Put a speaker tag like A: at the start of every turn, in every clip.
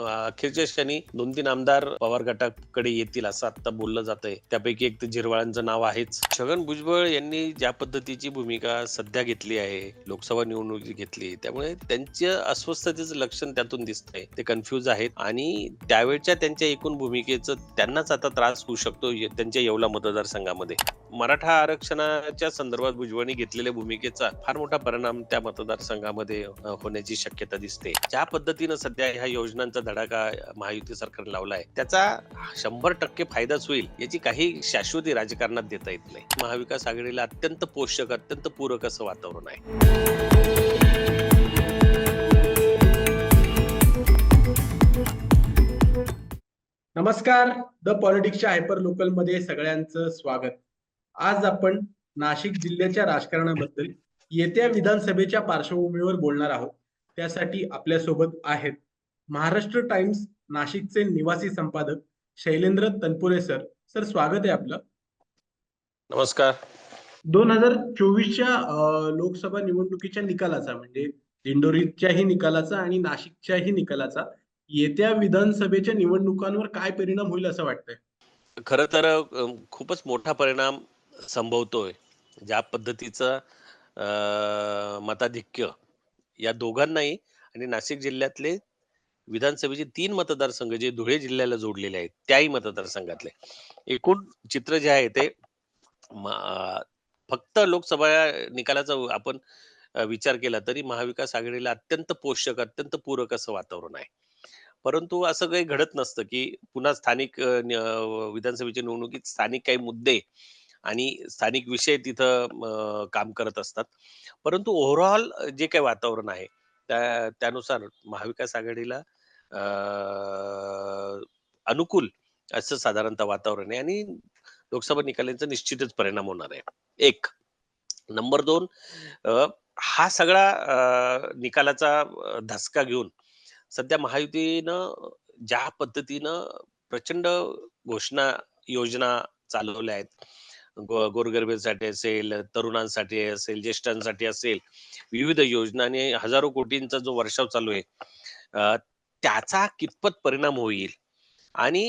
A: अखेरच्या क्षणी दोन तीन आमदार पवार गटाकडे येतील असं आता बोललं जात आहे त्यापैकी एक तर झिरवाळांचं नाव आहेच. छगन भुजबळ यांनी ज्या पद्धतीची भूमिका सध्या घेतली आहे लोकसभा निवडणुकी घेतली त्यामुळे त्यांच्या अस्वस्थतेचं लक्षण त्यातून दिसतंय. ते कन्फ्युज आहेत आणि त्यावेळच्या त्यांच्या एकूण भूमिकेचं त्यांनाच आता त्रास होऊ शकतो त्यांच्या येवला मतदारसंघामध्ये. मराठा आरक्षणाच्या संदर्भात भुजबळांनी घेतलेल्या भूमिकेचा फार मोठा परिणाम त्या मतदारसंघामध्ये होण्याची शक्यता दिसते. ज्या पद्धतीनं सध्या ह्या योजनांचा धडाका महायुती सरकारने लावलाय त्याचा शंभर टक्के फायदाच होईल याची काही शाश्वती राजकारणात देता येत नाही. महाविकास आघाडीला अत्यंत पोषक अत्यंत पूरक असं वातावरण आहे.
B: नमस्कार द पॉलिटिक्सच्या हायपर लोकलमध्ये सगळ्यांचं स्वागत. आज आपण नाशिक जिल्ह्याच्या राजकारणाबद्दल येत्या विधानसभेच्या पार्श्वभूमीवर बोलणार आहोत. त्यासाठी आपल्यासोबत आहेत महाराष्ट्र टाइम्स नाशिकचे निवासी संपादक शैलेंद्र तनपुरे सर सर स्वागत आहे आपलं.
A: नमस्कार.
B: दोन हजार चोवीसच्या लोकसभा निवडणुकीच्या निकालाचा म्हणजे दिंडोरीच्याही निकालाचा आणि नाशिकच्याही निकालाचा येत्या विधानसभेच्या निवडणुकांवर काय परिणाम होईल असं वाटतंय?
A: खर तर खूपच मोठा परिणाम संभवतोय. ज्या पद्धतीचं मताधिक्य या दोघांनाही आणि नाशिक जिल्ह्यातले विधानसभेचे तीन मतदारसंघ जे धुळे जिल्ह्याला जोडलेले आहेत त्याही मतदारसंघातले. एकूण चित्र जे आहे ते फक्त लोकसभा निकालाचा आपण विचार केला तरी महाविकास आघाडीला अत्यंत पोषक अत्यंत पूरक असं वातावरण आहे. परंतु असं काही घडत नसतं की पुन्हा स्थानिक न- विधानसभेच्या निवडणुकीत स्थानिक काही मुद्दे आणि स्थानिक विषय तिथं काम करत असतात. परंतु ओव्हरऑल जे काही वातावरण आहे त्या त्यानुसार महाविकास आघाडीला अनुकूल असं साधारणतः वातावरण आहे आणि लोकसभा निकालांचा निश्चितच परिणाम होणार आहे. एक. नंबर दोन हा सगळा निकालाचा धसका घेऊन सध्या महायुतीनं ज्या पद्धतीनं प्रचंड घोषणा योजना चालवल्या आहेत गो गोरगरिबांसाठी असेल तरुणांसाठी असेल ज्येष्ठांसाठी असेल विविध योजना आणि हजारो कोटींचा जो वर्षाव चालू आहे त्याचा कितपत परिणाम होईल? आणि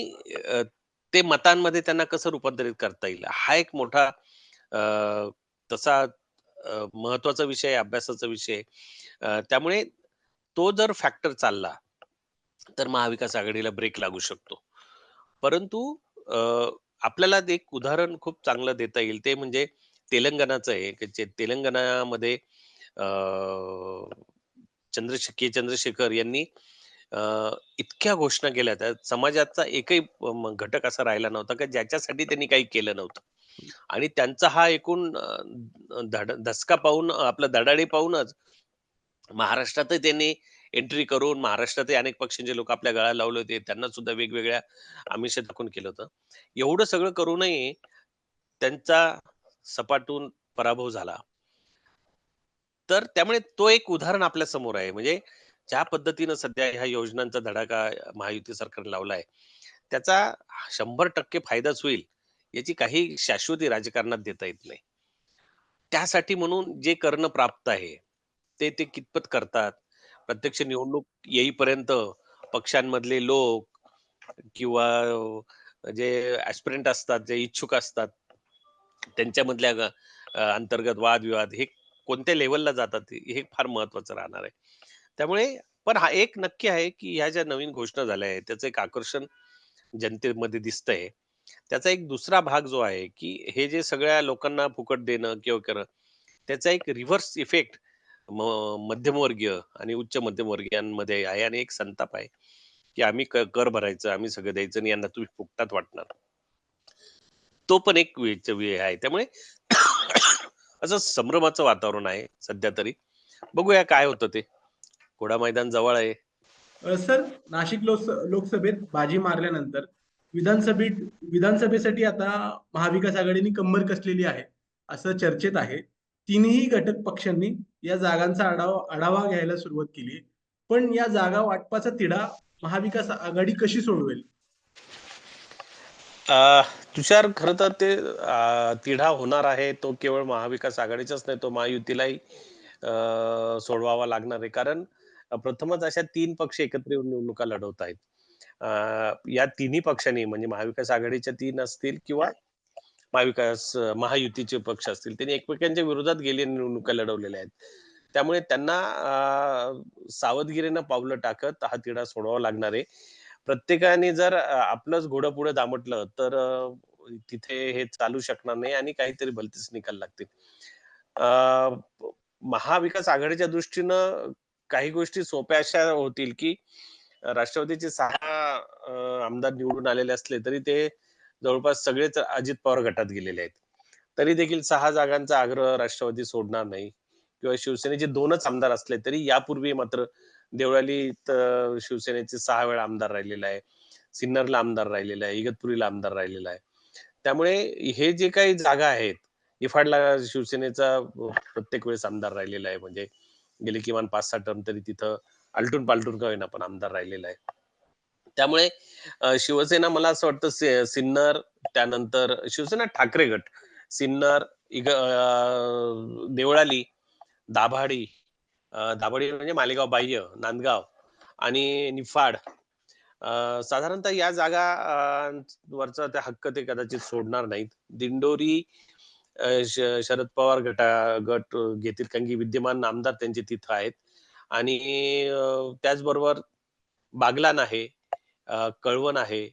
A: ते मतांमध्ये त्यांना कसं रूपांतरित करता येईल? हा एक मोठा तसा महत्त्वाचा विषय अभ्यासाचा विषय त्यामुळे तो जर फॅक्टर चालला तर महाविकास आघाडीला ब्रेक लागू शकतो. परंतु आपल्याला एक उदाहरण खूप चांगलं देता येईल. ते म्हणजे तेलंगणाचं आहे. की जे तेलंगणामध्ये अ, चंद्रशेखर यांनी इतक्या घोषणा केल्या त्या. समाजाचा एकही घटक असा राहिला नव्हता का ज्याच्यासाठी त्यांनी काही केलं नव्हतं. आणि त्यांचा हा एकूण धसका पाहून आपला दडाडी पाहूनच महाराष्ट्रातही त्यांनी एंट्री करून महाराष्ट्रातही अनेक पक्षांचे लोक आपल्या गळा लावले होते. त्यांना सुद्धा वेगवेगळ्या आमिष दाखवून केलं होतं. एवढं सगळं करूनही त्यांचा सपाटून पराभव झाला. तर त्यामुळे तो एक उदाहरण आपल्यासमोर आहे. म्हणजे ज्या पद्धतीनं सध्या ह्या योजनांचा धडाका महायुती सरकारने लावलाय त्याचा शंभर टक्के फायदाच होईल याची काही शाश्वती राजकारणात देता येत नाही. त्यासाठी म्हणून जे करणं प्राप्त आहे ते ते कितपत करतात? प्रत्यक्ष निवडणूक येईपर्यंत पक्षांमधले लोक किंवा जे ऍस्पिरंट असतात जे इच्छुक असतात त्यांच्यामधल्या अंतर्गत वादविवाद हे कोणत्या लेवलला जातात हे फार महत्वाचं राहणार आहे. त्यामुळे पण हा एक नक्की आहे की ह्या ज्या नवीन घोषणा झाल्या आहेत त्याचं एक आकर्षण जनतेमध्ये दिसतंय. त्याचा एक दुसरा भाग जो आहे की हे जे सगळ्या लोकांना फुकट देणं किंवा करणं त्याचा एक रिव्हर्स इफेक्ट मध्यमवर्गीय आणि उच्च मध्यमवर्गीयांमध्ये आहे आणि एक संताप आहे की आम्ही कर भरायचं आम्ही सगळं द्यायचं आणि यांना तुम्ही फुकटात वाटणार. तो पण एक वेळ आहे. त्यामुळे असं संभ्रमाचं वातावरण आहे सध्या तरी. बघूया काय होतं ते. घोडा मैदान जवळ आहे.
B: अ, सर नाशिक लोकस लोकसभेत बाजी मारल्यानंतर विधानसभेत विधानसभेसाठी आता महाविकास आघाडीने कंबर कसलेली आहे असं चर्चेत आहे. तीनही घटक पक्षांनी या जागांचा आढावा आढावा घ्यायला सुरुवात केली पण या जागा वाटपाचा तिढा महाविकास आघाडी कशी सोडवेल?
A: अ, तुषार खरं तर ते अ, तिढा होणार आहे. तो केवळ महाविकास आघाडीचाच नाही तो महायुतीलाही अ, सोडवावा लागणार आहे. कारण अ, प्रथमच अशा 3 पक्ष एकत्र येऊन निवडणुका लढवत आहेत. अ, या तिन्ही पक्षांनी म्हणजे महाविकास आघाडीच्या 3 असतील किंवा महाविकास अ, महायुतीचे पक्ष असतील, त्यांनी एकमेकांच्या विरोधात गेली निवडणुका लढवलेल्या आहेत. त्यामुळे त्यांना अ, सावधगिरीनं पावलं टाकत हा तिढा सोडवावा लागणार आहे. प्रत्येकाने जर अ, आपलंच घोडं पुढे दामटलं तर अ, तिथे हे चालू शकणार नाही आणि काहीतरी भलतेच निकाल लागतील. अ, महाविकास आघाडीच्या दृष्टीनं काही गोष्टी सोप्या अशा होतील, की राष्ट्रवादीचे सहा आमदार निवडून आलेले असले तरी ते जवळपास सगळेच अजित पवार गटात गेलेले आहेत. तरी देखील सहा जागांचा आग्रह राष्ट्रवादी सोडणार नाही किंवा शिवसेनेचे दोनच आमदार असले तरी यापूर्वी मात्र देवळालीत शिवसेनेचे सहा वेळा आमदार राहिलेला आहे. सिन्नरला आमदार राहिलेला आहे, इगतपुरीला आमदार राहिलेला आहे. त्यामुळे हे जे काही जागा आहेत, इफाडला शिवसेनेचा प्रत्येक वेळेस आमदार राहिलेला आहे. म्हणजे गेले किमान 5-6 टर्म तरी तिथं आलटून-पालटून का होईना पण आमदार राहिलेला आहे. त्यामुळे शिवसेना मला असं वाटतं सिन्नर त्यानंतर शिवसेना ठाकरे गट, सिन्नर, इग देवळाली, दाभाडी दाभाडी म्हणजे मालेगाव बाह्य, नांदगाव आणि निफाड साधारणतः या जागा वरचा त्या हक्क ते कदाचित सोडणार नाहीत. दिंडोरी शरद पवार गटा गट घेतील कारण की विद्यमान आमदार त्यांचे तिथं आहेत आणि त्याचबरोबर बागलान आहे, कळवण आहे,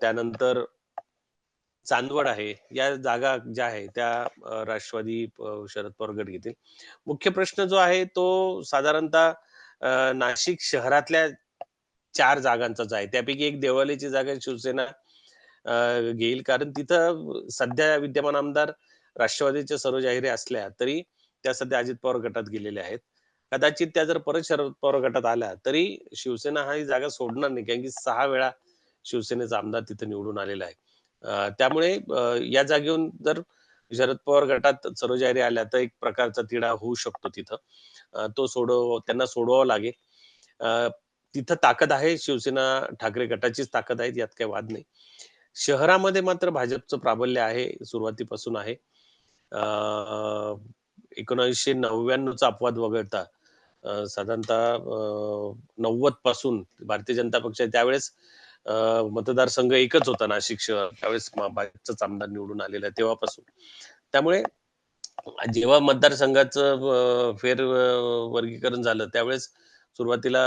A: त्यानंतर चांदवड आहे. या जागा ज्या आहे त्या राष्ट्रवादी शरद पवार गट घेतील. मुख्य प्रश्न जो आहे तो साधारणतः नाशिक शहरातल्या चार जागांचाच आहे. त्यापैकी एक देवळालीची जागा शिवसेना घेईल कारण तिथं सध्या विद्यमान आमदार राष्ट्रवादीच्या सर्व जाहिरी असल्या तरी त्या सध्या अजित पवार गटात गेलेल्या आहेत. कदाचित त्या जर परत शरद पवार गटात आल्या तरी शिवसेना हा ही जागा सोडणार नाही कारण की सहा वेळा शिवसेनेचा आमदार तिथं निवडून आलेला आहे. त्यामुळे या जागेहून जर शरद पवार गटात सरोजाहिरी आल्या तर एक प्रकारचा तिढा होऊ शकतो तिथं. तो सोडव त्यांना सोडवावा लागेल. तिथं ताकद आहे शिवसेना ठाकरे गटाचीच ताकद आहे यात काही वाद नाही. शहरामध्ये मात्र भाजपचं प्राबल्य आहे, सुरुवातीपासून आहे. अ, 1999 चा अपवाद वगळता साधारणतः नव्वदपासून भारतीय जनता पक्ष त्यावेळेस मतदारसंघ एकच होता नाशिक शहर. त्यावेळेस भाजपचाच आमदार निवडून आलेला तेव्हापासून. त्यामुळे जेव्हा मतदारसंघाचं फेर वर्गीकरण झालं त्यावेळेस सुरुवातीला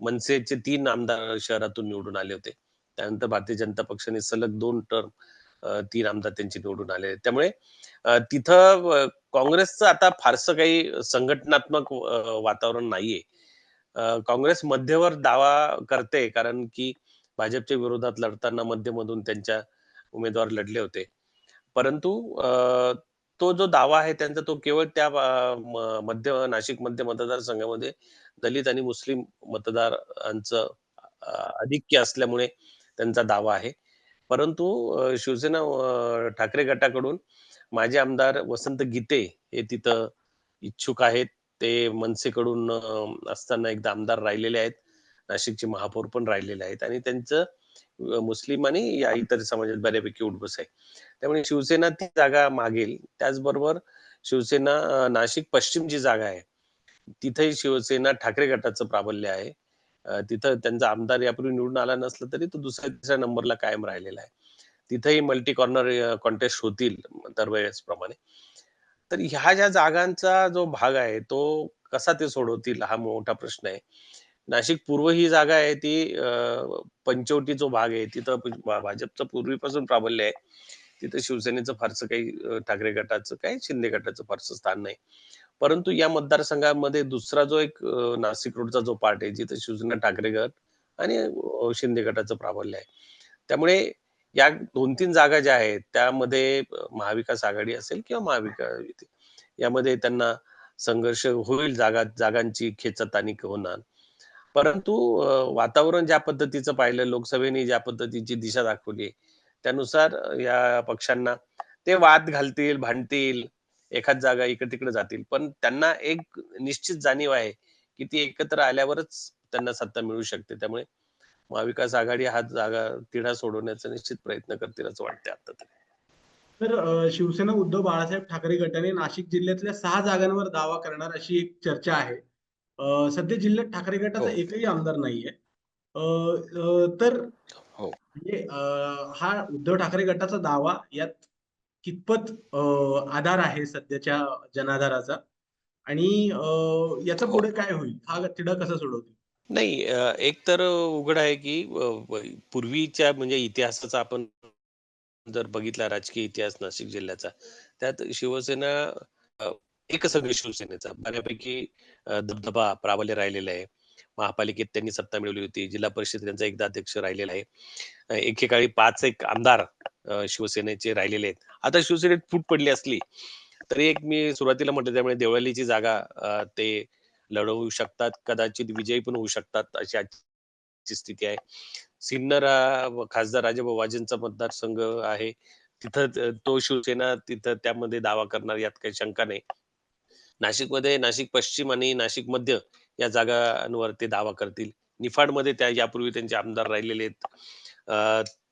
A: मनसेचे तीन आमदार शहरातून निवडून आले होते. त्यानंतर भारतीय जनता पक्षाने सलग दोन टर्म तीन आमदार त्यांचे निवडून आले त्यामुळे तिथं काँग्रेसचं आता फारसं काही संघटनात्मक वातावरण नाहीये. काँग्रेस मध्यवर दावा करते कारण की भाजपच्या विरोधात लढताना मध्यमधून त्यांच्या उमेदवार लढले होते. परंतु तो जो दावा आहे त्यांचा तो केवळ त्या मध्य नाशिक मध्य मतदारसंघामध्ये दलित आणि मुस्लिम मतदारांचं आधिक्य असल्यामुळे त्यांचा दावा आहे. परंतु शिवसेना ठाकरे गटाकडून माझे आमदार वसंत गीते हे तिथं इच्छुक आहेत. ते मनसेकडून असताना एकदा आमदार राहिलेले आहेत. नाशिकचे महापौर पण राहिलेले आहेत आणि त्यांचं मुस्लिम आणि या इतर समाजात बऱ्यापैकी उठबस आहे. त्यामुळे शिवसेना ती जागा मागेल. त्याचबरोबर शिवसेना नाशिक पश्चिमची जागा आहे, तिथेही शिवसेना ठाकरे गटाचं प्राबल्य आहे. तिथं त्यांचा आमदार यापूर्वी निवडून आला नसला तरी तो दुसऱ्या-तिसऱ्या नंबरला कायम राहिलेला आहे. तिथेही मल्टी कॉर्नर कॉन्टेस्ट होतील दरवेळेसप्रमाणे. तर ह्या ज्या जागांचा जो भाग आहे, तो कसा ते सोडवतील हा मोठा प्रश्न आहे. नाशिक पूर्व ही जागा आहे ती पंचवटी जो भाग आहे तिथं भाजपचं पूर्वीपासून प्राबल्य आहे. तिथं शिवसेनेचं फारसं काही ठाकरे गटाचं काय शिंदे गटाचं फारसं स्थान नाही. परंतु या मतदारसंघामध्ये दुसरा जो एक नाशिक रोडचा जो पार्ट आहे जिथे शिवसेना ठाकरे गट आणि शिंदे गटाचं प्राबल्य आहे. त्यामुळे या 2-3 जागा ज्या आहेत त्यामध्ये महाविकास आघाडी असेल किंवा महाविकास यामध्ये त्यांना संघर्ष होईल जागा जागांची खेचताणी होणार. परंतु वातावरण ज्या पद्धतीचं पाहिलं लोकसभेने ज्या पद्धतीची दिशा दाखवली त्यानुसार या पक्षांना ते वाद घालतील, भांडतील, एखाद जागा इकडे-तिकडे जातील. पण त्यांना एक निश्चित जाणीव आहे, की ती एकत्र आल्यावरच त्यांना सत्ता मिळू शकते. त्यामुळे महाविकास आघाडी हा जागा तिढा सोडवण्याचा निश्चित प्रयत्न करतील असं वाटतंय आता तरी.
B: तर शिवसेना उद्धव बाळासाहेब ठाकरे गटाने नाशिक जिल्ह्यातल्या 6 जागांवर दावा करणार अशी एक चर्चा आहे. सध्या जिल्ह्यात ठाकरे
A: हो.
B: गटाचा एकही आमदार नाहीये. तर
A: हो.
B: म्हणजे हा उद्धव ठाकरे गटाचा दावा यात कितपत आधार आहे सध्याच्या जनाधाराचा? आणि याचं
A: हो.
B: पुढे काय होईल? हा तिढा कसा सोडवतील?
A: नाही अ, एक तर उघड आहे की अ, पूर्वीच्या म्हणजे इतिहासाचा आपण जर बघितला राजकीय इतिहास नाशिक जिल्ह्याचा, त्यात शिवसेना अ, एकच शिवसेनेचा बऱ्यापैकी अ, दबदबा, प्राबल्य राहिलेला आहे. महापालिकेत त्यांनी सत्ता मिळवली होती. जिल्हा परिषद त्यांचा एकदा अध्यक्ष राहिलेला आहे. अ, एकेकाळी 5 एक आमदार अ, शिवसेनेचे राहिलेले आहेत. आता शिवसेनेत फूट पडली असली, तरी एक मी सुरुवातीला म्हटलं त्यामुळे देवळालीची जागा अ, ते लढवू शकतात. कदाचित विजयी पण होऊ शकतात, अशी आजची स्थिती आहे. सिन्नर खासदार राजाभाऊ वाजेंचा मतदारसंघ आहे. तिथं तो शिवसेना तिथं त्यामध्ये दावा करणार यात काही शंका नाही. नाशिकमध्ये नाशिक पश्चिम आणि नाशिक मध्य या जागांवर ते दावा करतील. निफाडमध्ये त्या यापूर्वी त्यांचे आमदार राहिलेले आहेत.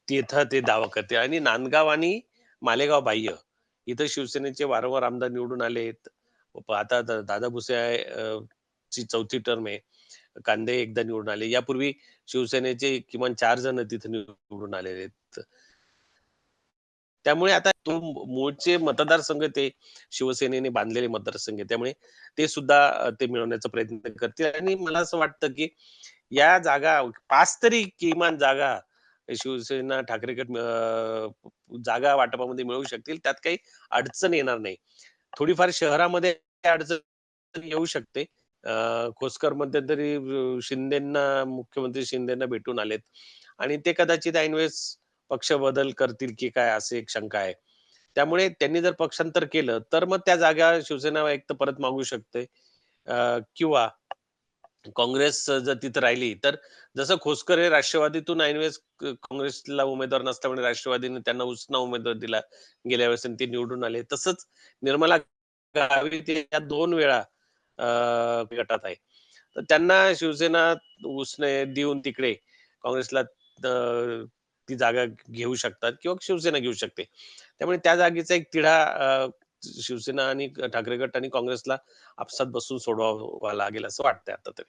A: तिथं ते दावा करतील आणि नांदगाव आणि मालेगाव बाह्य इथं शिवसेनेचे वारंवार आमदार निवडून आले आहेत. आता दादा भुसे ची चौथी टर्म आहे. कांदे एकदा निवडून आले. यापूर्वी शिवसेनेचे किमान चार जण तिथे निवडून आलेले आहेत. त्यामुळे आता तो मूळचे मतदारसंघ ते शिवसेनेने बांधलेले मतदारसंघ त्यामुळे ते सुद्धा ते मिळवण्याचा प्रयत्न करतील आणि मला असं वाटतं, की या जागा पाच तरी किमान जागा शिवसेना ठाकरे गट जागा वाटपामध्ये मिळवू शकतील. त्यात काही अडचण येणार नाही. थोडीफार शहरामध्ये अडचण येऊ शकते. अ, खोसकर मध्यंतरी शिंदेना शिंदेंना मुख्यमंत्री शिंदेना भेटून आलेत आणि ते कदाचित ऐनवेळेस पक्ष बदल करतील की काय असे एक शंका आहे. त्यामुळे त्यांनी जर पक्षांतर केलं, तर मग त्या जागा शिवसेना एक तर परत मागू शकते किंवा काँग्रेस जर तिथं राहिली, तर जसं खोसकर हे राष्ट्रवादीतून ऐनवेळेस काँग्रेसला उमेदवार नसल्यामुळे राष्ट्रवादीने त्यांना उसना उमेदवार दिला. गेल्या वेळेस ते निवडून आले. तसंच निर्मला गावित या दोन वेळा गटात आहे. तर त्यांना शिवसेना उसने देऊन तिकडे काँग्रेसला ती जागा घेऊ शकतात किंवा शिवसेना घेऊ शकते. त्यामुळे त्या जागेचा एक तिढा शिवसेना आणि ठाकरे गट आणि काँग्रेसला आपसात बसून सोडवावा लागेल असं वाटतंय आता तरी.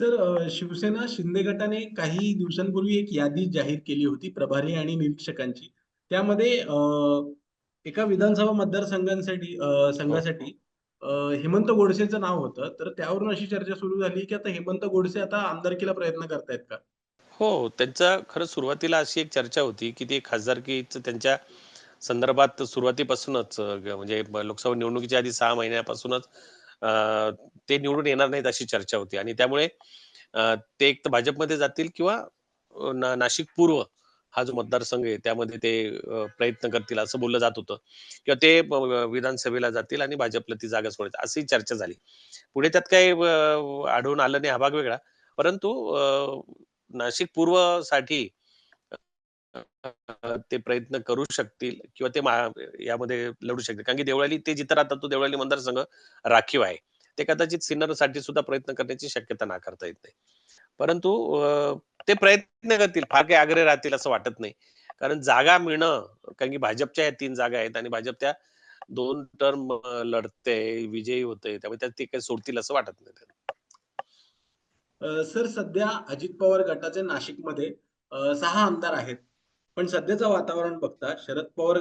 B: सर शिवसेना शिंदे गटाने काही दिवसांपूर्वी एक यादी जाहीर केली होती प्रभारी आणि निरीक्षकांची. त्यामध्ये एका विधानसभा मतदारसंघांसाठी संघासाठी हेमंत गोडसेचं नाव होतं. तर त्यावरून अशी चर्चा सुरू झाली, की आता हेमंत गोडसे आता आमदारकीला प्रयत्न करतायत का?
A: हो, त्यांचा खरं सुरुवातीला अशी एक चर्चा होती, की ते खासदारकीचं त्यांच्या संदर्भात सुरुवातीपासूनच म्हणजे लोकसभा निवडणुकीच्या आधी सहा महिन्यापासूनच ते निवडून येणार नाहीत अशी चर्चा होती आणि त्यामुळे ते एक तर भाजपमध्ये जातील किंवा ना नाशिक पूर्व हा जो मतदारसंघ आहे त्यामध्ये ते प्रयत्न करतील असं बोललं जात होतं किंवा ते विधानसभेला जातील आणि भाजपला ती जागा सोडायची अशी चर्चा झाली. पुढे त्यात काही आढळून आलं नाही हा भाग वेगळा. परंतु नाशिक पूर्वसाठी साठी ते प्रयत्न करू शकतील किंवा ते यामध्ये लढू शकतील. कारण की देवळाली ते जिथं राहतात तो देवळाली मतदारसंघ राखीव आहे. ते कदाचित सिन्नरसाठी सुद्धा प्रयत्न करण्याची शक्यता नाकारता येत नाही. परंतु ते प्रयत्न करतील. फार काही आग्रह राहतील असं वाटत नाही. कारण जागा मिळणं कारण की भाजपच्या या तीन जागा आहेत आणि भाजप त्या दोन टर्म लढते, विजयी होते. त्यामुळे त्यात ते काही सोडतील असं वाटत नाही.
B: सर सध्या अजित पवार गटाचे नाशिकमध्ये सहा आमदार आहेत. पण सध्याचं वातावरण बघता शरद पवार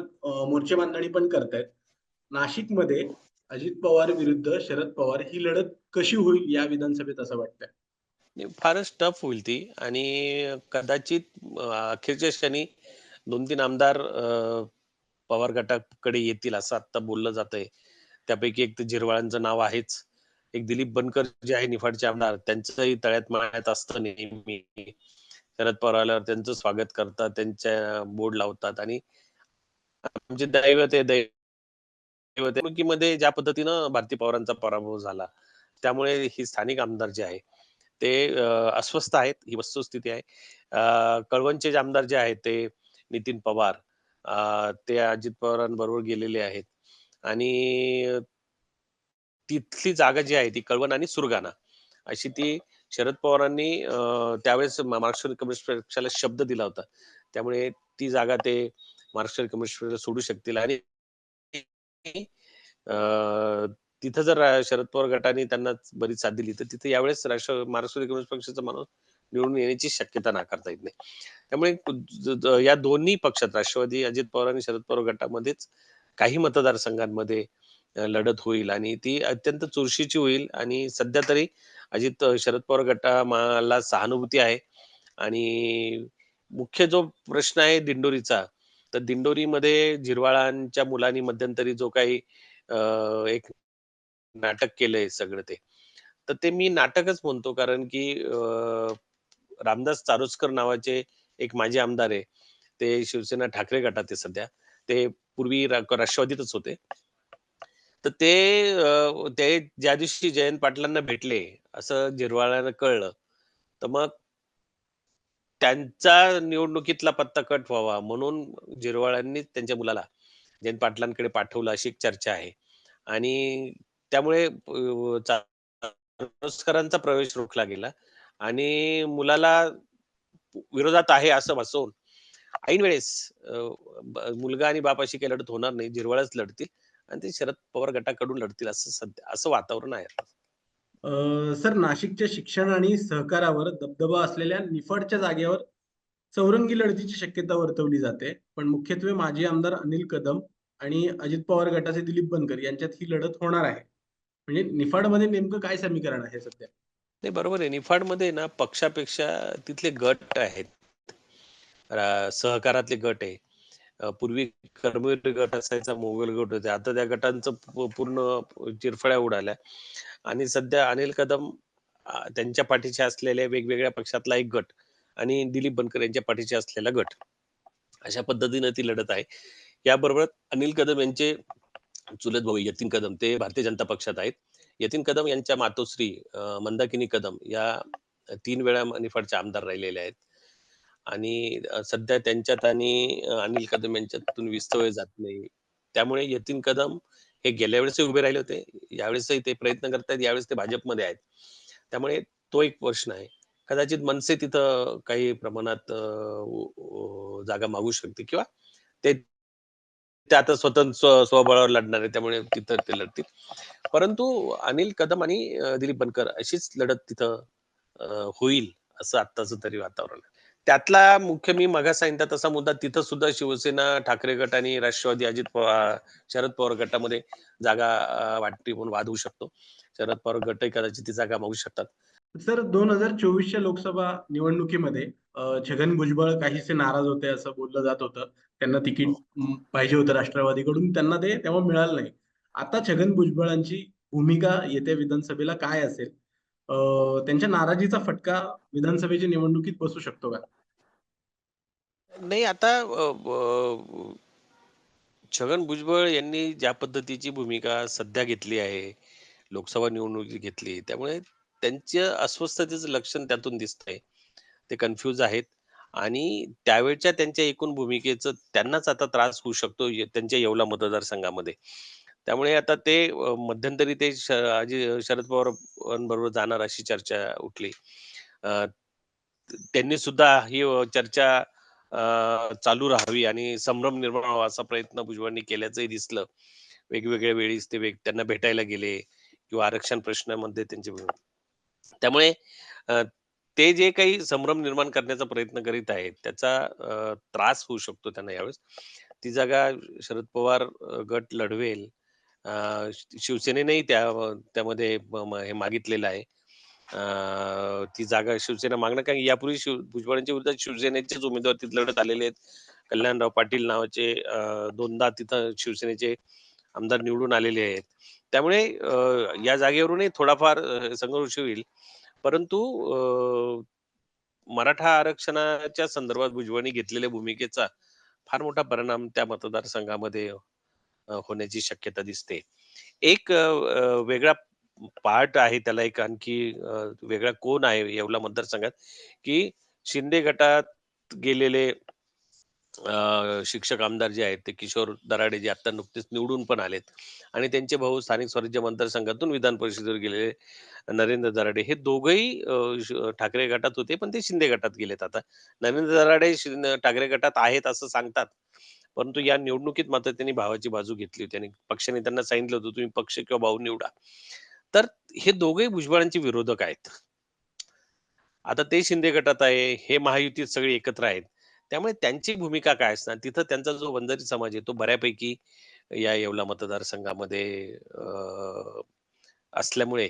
B: मोर्चे बांधणी पण करतायत. नाशिकमध्ये अजित पवार विरुद्ध शरद पवार ही लढत कशी होईल या विधानसभेत असं वाटतंय?
A: म्हणजे फारच टफ होईल ती आणि कदाचित अखेरच्या क्षणी 2-3 आमदार पवार गटाकडे येतील असं आता बोललं जातंय. त्यापैकी एक तर झिरवाळांचं नाव आहेच. एक दिलीप बनकर जे आहे निफाडचे आमदार त्यांचंही तळ्यात माळ्यात असतं नेहमी. शरद पवार आल्यावर त्यांचं स्वागत करतात, त्यांच्या बोर्ड लावतात आणि आमचे दैवत आहे दैवत मध्ये ज्या पद्धतीनं भारती पवारांचा पराभव झाला. त्यामुळे ही स्थानिक आमदार जे आहे ते अस्वस्थ आहेत, ही वस्तुस्थिती आहे. कळवणचे जे आमदार जे आहेत ते नितीन पवार ते अजित पवारांबरोबर गेलेले आहेत आणि तिथली जागा जी आहे ती कळवण आणि सुरगाणा अशी ती शरद पवारांनी त्यावेळेस मा मार्क्सवादी कम्युनिस्ट पक्षाला शब्द दिला होता. त्यामुळे ती जागा ते मार्क्सवादी कम्युनिस्ट पक्षाला सोडू शकतील आणि तिथं जर शरद पवार गटाने त्यांना बरीच साथ दिली तर तिथे यावेळेस राष्ट्र महाराष्ट्रवादी कम्युनिस्ट पक्षाचा माणूस निवडून येण्याची शक्यता नाकारता येत नाही. त्यामुळे या दोन्ही पक्षात राष्ट्रवादी अजित पवार आणि शरद पवार गटामध्येच काही मतदारसंघांमध्ये लढत होईल आणि ती अत्यंत चुरशीची होईल आणि सध्या तरी अजित शरद पवार गटाला सहानुभूती आहे. आणि मुख्य जो प्रश्न आहे दिंडोरीचा तर दिंडोरीमध्ये झिरवाळांच्या मुलांनी मध्यंतरी जो काही एक नाटक केलंय सगळं ते. तर ते मी नाटकच म्हणतो कारण की रामदास चारोस्कर नावाचे एक माजी आमदार आहे. ते शिवसेना ठाकरे गटात आहे सध्या. ते पूर्वी राष्ट्रवादीतच होते. तर ते ते ज्या दिवशी जयंत पाटलांना भेटले असं झिरवाळ्यानं कळलं तर मग त्यांचा निवडणुकीतला पत्ता कट व्हावा म्हणून झिरवाळ्यांनी त्यांच्या मुलाला जयंत पाटलांकडे पाठवलं अशी एक चर्चा आहे. आणि त्यामुळे चारोस्करांचा प्रवेश रोखला गेला आणि मुलाला विरोधात आहे असं भासवून ऐन वेळेस मुलगा आणि बाप अशी काही लढत होणार नाही जिरवाळच लढतील आणि ते शरद पवार गटाकडून लढतील असं सध्या असं वातावरण आहे
B: सर नाशिकच्या शिक्षण आणि सहकारावर दबदबा असलेल्या निफाडच्या जागेवर चौरंगी लढतीची शक्यता वर्तवली जाते. पण मुख्यत्वे माजी आमदार अनिल कदम आणि अजित पवार गटाचे दिलीप बनकर यांच्यात ही लढत होणार आहे. म्हणजे निफाडमध्ये नेमकं काय समीकरण आहे सध्या?
A: नाही बरोबर आहे. निफाडमध्ये ना पक्षापेक्षा तिथले गट आहेत. सहकारातले गट आहे. पूर्वी कर्मवीर गट असायचा मोगल गट होते. आता त्या गटांचं पूर्ण चिरफळ्या उडाल्या. आणि सध्या अनिल कदम त्यांच्या पाठीशी असलेल्या वेगवेगळ्या पक्षातला एक गट आणि दिलीप बनकर यांच्या पाठीशी असलेला गट. अशा पद्धतीनं ती लढत आहे. याबरोबर अनिल कदम यांचे चुलत भाऊ यतीन कदम ते भारतीय जनता पक्षात आहेत. यतीन कदम यांच्या मातोश्री मंदाकिनी कदम या तीन वेळा निफाडचे आमदार राहिलेले आहेत. आणि सध्या त्यांच्यात आणि अनिल कदम यांच्यातून विस्तव जात नाही. त्यामुळे यतीन कदम हे गेल्या वेळेसही उभे राहिले होते. यावेळेसही ते प्रयत्न करतायत. यावेळेस ते भाजपमध्ये आहेत. त्यामुळे तो एक प्रश्न आहे. कदाचित मनसे तिथं काही प्रमाणात जागा मागू शकते किंवा ते त्या आता स्वतंत्र स्वबळावर लढणार आहे त्यामुळे तिथं ते लढतील. परंतु अनिल कदम आणि दिलीप बनकर अशीच लढत तिथं होईल असं आत्ताचं तरी वातावरण आहे. त्यातला मुख्य मी मगा सांगितला तसा मुद्दा तिथं सुद्धा शिवसेना ठाकरे गट आणि राष्ट्रवादी अजित पवार शरद पवार गटामध्ये जागा वाटते म्हणून वाद होऊ शकतो. शरद पवार गटही कदाचित ती जागा मागू शकतात.
B: सर दोन हजार चोवीसच्या लोकसभा निवडणुकीमध्ये अ, छगन भुजबळ काहीसे नाराज होते असं बोललं जात होतं. त्यांना तिकीट म, पाहिजे होतं राष्ट्रवादीकडून. त्यांना ते तेव्हा मिळालं नाही. आता छगन भुजबळांची भूमिका येत्या विधानसभेला काय असेल? अ, त्यांच्या नाराजीचा फटका विधानसभेच्या निवडणुकीत बसू शकतो का?
A: नाही आता अ, छगन भुजबळ यांनी ज्या पद्धतीची भूमिका सध्या घेतली आहे लोकसभा निवडणुकीत घेतली त्यामुळे त्यांच्या अस्वस्थतेचं लक्षण त्यातून दिसतंय. ते कन्फ्यूज आहेत. आणि त्यावेळच्या त्यांच्या एकूण भूमिकेचं त्यांनाच आता त्रास होऊ शकतो त्यांच्या येवला मतदारसंघामध्ये. त्यामुळे आता ते मध्यंतरी ते श- शरद पवारांबरोबर जाणार अशी चर्चा उठली. त्यांनी सुद्धा ही चर्चा चालू राहावी आणि संभ्रम निर्माण व्हावा असा प्रयत्न भुजबळांनी केल्याचंही दिसलं. वेगवेगळ्या वेळीस ते वेग त्यांना भेटायला गेले किंवा आरक्षण प्रश्नामध्ये त्यांचे त्यामुळे ते जे काही संभ्रम निर्माण करण्याचा प्रयत्न करीत आहेत त्याचा त्रास होऊ शकतो त्यांना यावेळेस. ती जागा शरद पवार गट लढवेल. शिवसेनेनेही त्या त्यामध्ये हे मागितलेलं आहे. ती जागा शिवसेना मागणं कारण यापूर्वी शिव भुजबळांच्या विरुद्ध शिवसेनेचेच उमेदवार तिथे लढत आलेले आहेत. कल्याणराव पाटील नावाचे दोनदा तिथं शिवसेनेचे आमदार निवडून आलेले आहेत. त्यामुळे या जागेवरूनही थोडाफार संघर्ष होईल. परंतु मराठा आरक्षणाच्या संदर्भात भुजबळनी घेतलेल्या भूमिकेचा फार मोठा परिणाम त्या मतदारसंघामध्ये होण्याची शक्यता दिसते. एक वेगळा पार्ट आहे त्याला एक आणखी वेगळा कोण आहे येवला मतदारसंघात की शिंदे गटात गेलेले शिक्षक आमदार जे आहेत ते किशोर दराडे जे आता नुकतेच निवडून पण आलेत. आणि त्यांचे भाऊ स्थानिक स्वराज्य मतदारसंघातून विधान परिषदेवर गेलेले नरेंद्र दराडे. हे दोघही ठाकरे गटात होते पण ते शिंदे गटात गेलेत आता. नरेंद्र दराडे ठाकरे गटात आहेत असं सांगतात. परंतु या निवडणुकीत मात्र त्यांनी भावाची बाजू घेतली होती आणि पक्षाने त्यांना सांगितलं होतं तुम्ही पक्ष किंवा भाऊ निवडा. तर हे दोघेही भुजबळांचे विरोधक आहेत. आता ते शिंदे गटात आहे हे महायुतीत सगळे एकत्र आहेत. त्यामुळे त्यांची भूमिका काय असणार? तिथं त्यांचा जो वंजारी समाज आहे तो बऱ्यापैकी या येवला मतदारसंघामध्ये असल्यामुळे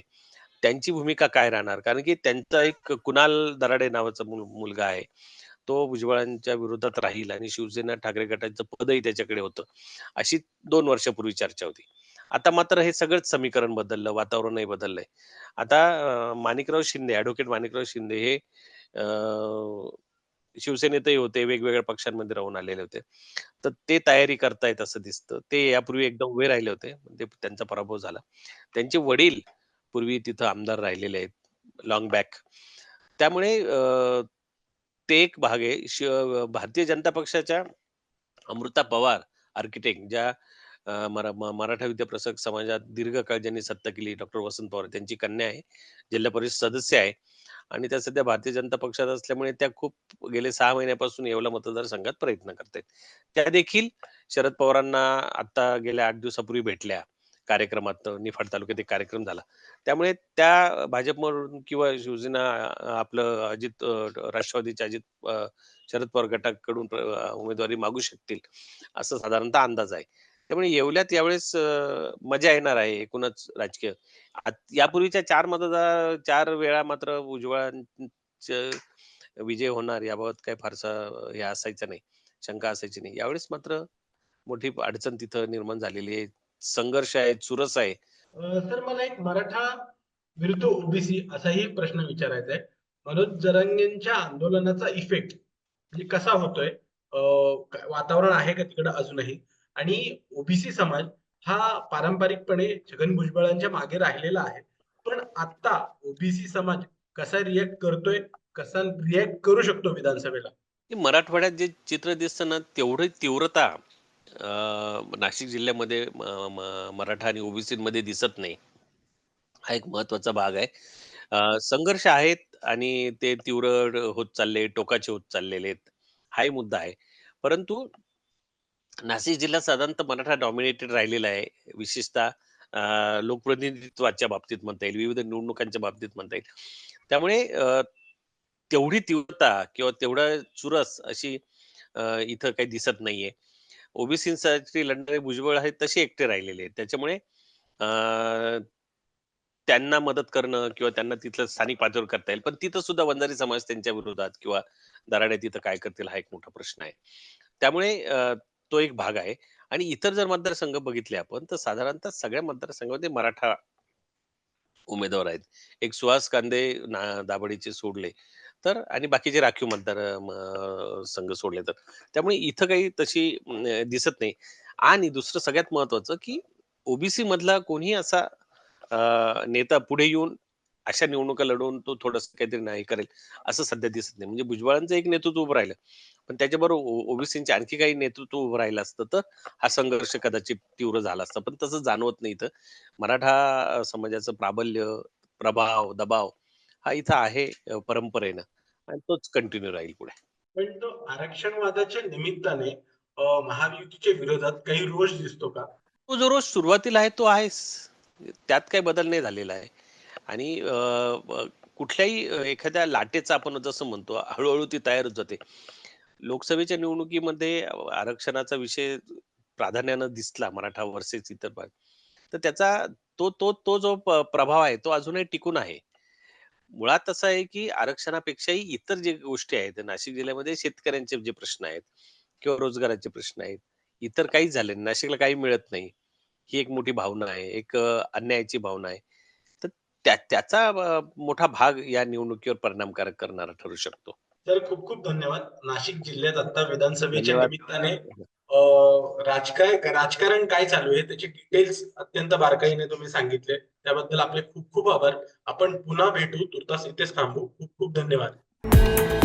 A: त्यांची भूमिका काय राहणार? कारण की त्यांचा एक कुणाल दराडे नावाचा मुल- मुलगा आहे. तो भुजबळांच्या विरोधात राहील आणि शिवसेना ठाकरे गटाचं पदही त्याच्याकडे होतं. अशी दोन वर्षापूर्वी चर्चा होती. आता मात्र हे सगळंच समीकरण बदललं वातावरणही बदललंय. आता माणिकराव शिंदे ऍडव्होकेट माणिकराव शिंदे हे शिवसेनेतही होते वेगवेगळ्या पक्षांमध्ये राहून आलेले होते. तर ते तयारी करतायत असं दिसतं. ते यापूर्वी एकदम उभे राहिले होते ते त्यांचा पराभव झाला. त्यांचे वडील पूर्वी तिथं आमदार राहिलेले आहेत लॉंग बॅक त्यामुळे अं, ते एक भाग आहे. भारतीय जनता पक्षाच्या अमृता पवार आर्किटेक्ट ज्या मरा- मराठा विद्याप्रसारक समाजात दीर्घकाळ ज्यांनी सत्ता केली डॉक्टर वसंत पवार त्यांची कन्या आहे जिल्हा परिषद सदस्य आहे. आणि त्या सध्या भारतीय जनता पक्षात असल्यामुळे त्या खूप गेले सहा महिन्यापासून येवला मतदारसंघात प्रयत्न करतायत. त्या देखील शरद पवारांना आता गेल्या आठ दिवसापूर्वी भेटल्या कार्यक्रमात निफाड तालुक्यात एक कार्यक्रम झाला. त्यामुळे त्या भाजपमधून किंवा शिवसेना आपलं अजित राष्ट्रवादीच्या राष्ट्रवादीचे अजित शरद पवार गटाकडून उमेदवारी मागू शकतील असं साधारणतः अंदाज आहे. त्यामुळे येवल्यात यावेळेस मजा येणार आहे एकूणच राजकीय. यापूर्वीच्या चार मतदार चार वेळा मात्र उजवळांचे विजय होणार याबाबत काही फारसा हे असायचं नाही शंका असायची नाही. यावेळेस मात्र मोठी अडचण तिथं निर्माण झालेली आहे. संघर्ष आहे चुरस आहे.
B: सर मला एक मराठा विरुद्ध ओबीसी असाही प्रश्न विचारायचा आहे. मनोज जरांगेंच्या आंदोलनाचा इफेक्ट म्हणजे कसा होतोय? वातावरण आहे का तिकडे अजूनही? आणि ओबीसी समाज हा पारंपरिकपणे छगन भुजबळांच्या मागे राहिलेला आहे. पण आता ओबीसी समाज कसा रिएक्ट करतोय कसा रिएक्ट करू शकतो विधानसभेला?
A: मराठवाड्यात जे चित्र दिसतं ना तेवढी तीव्रता अं, नाशिक जिल्ह्यामध्ये मराठा आणि ओबीसी मध्ये दिसत नाही. हा एक महत्त्वाचा भाग आहे. संघर्ष आहेत आणि ते तीव्र होत चालले टोकाचे होत चाललेले आहेत. हाही मुद्दा आहे. परंतु नाशिक जिल्हा साधारणतः मराठा डॉमिनेटेड राहिलेला आहे. विशेषतः लोकप्रतिनिधित्वाच्या बाबतीत म्हणता येईल विविध निवडणुकांच्या बाबतीत म्हणता येईल. त्यामुळे तेवढी तीव्रता किंवा तेवढा चुरस अशी इथं काही दिसत नाहीये. ओबीसीसाठी लढणारे भुजबळ आहेत तसे एकटे राहिलेले आहेत. त्याच्यामुळे त्यांना मदत करणं किंवा त्यांना तिथलं स्थानिक पातळीवर करता येईल. पण तिथं सुद्धा वंजारी समाज त्यांच्या विरोधात किंवा दराडे तिथं काय करतील हा एक मोठा प्रश्न आहे. त्यामुळे तो एक भाग आहे. आणि इतर जर मतदारसंघ बघितले आपण तर साधारणतः सगळ्या मतदारसंघामध्ये मराठा उमेदवार आहेत. एक सुहास कांदे ना- सोडले तर आणि बाकीचे राखीव मतदार म, संघ सोडले तर. त्यामुळे इथं काही तशी दिसत नाही. आणि दुसरं सगळ्यात महत्वाचं की ओबीसी मधला कोणी असा नेता पुढे येऊन अशा निवडणुका लढवून तो थोडस काहीतरी नाही करेल असं सध्या दिसत नाही. म्हणजे भुजबळांचं एक नेतृत्व उभं राहिलं. पण त्याच्याबरोबर ओबीसीचे आणखी काही नेतृत्व उभं राहिलं असतं तर हा संघर्ष कदाचित तीव्र झाला असता. पण तसं जाणवत नाही इथं. मराठा समाजाचं प्राबल्य प्रभाव दबाव हा इथं आहे परंपरेनं. आणि तोच कंटिन्यू राहील पुढे.
B: पण तो आरक्षणवादाच्या निमित्ताने महायुतीच्या विरोधात काही रोष दिसतो का?
A: तो जो रोज सुरुवातीला आहे तो आहेच. त्यात काही बदल नाही झालेला आहे. आणि कुठल्याही एखाद्या लाटेचा आपण जसं म्हणतो हळूहळू ती तयार होत जाते. लोकसभेच्या निवडणुकीमध्ये आरक्षणाचा विषय प्राधान्यानं दिसला मराठा वर्सेस इतर भाग. तर त्याचा तो तो तो जो प्रभाव आहे तो अजूनही टिकून आहे. मुळात असं आहे की आरक्षणापेक्षाही इतर जे गोष्टी आहेत नाशिक जिल्ह्यामध्ये शेतकऱ्यांचे जे प्रश्न आहेत किंवा रोजगाराचे प्रश्न आहेत इतर काहीच झाले नाशिकला काही मिळत नाही. ही एक मोठी भावना आहे एक अन्यायाची भावना आहे. त्या त्याचा अ, मोठा भाग या निवडणुकीवर परिणामकारक करणारा ठरू शकतो.
B: तर खूप खूप धन्यवाद. नाशिक जिल्ह्यात आता विधानसभेच्या
A: धन्यवाद.
B: निमित्ताने अ, राजकारण राजकारण काय चालू आहे त्याचे डिटेल्स अत्यंत बारकाईने तुम्ही सांगितले. त्याबद्दल आपले खूप खूप आभार. आपण पुन्हा भेटू तुर्तास इथेच थांबू. खूप खूप धन्यवाद.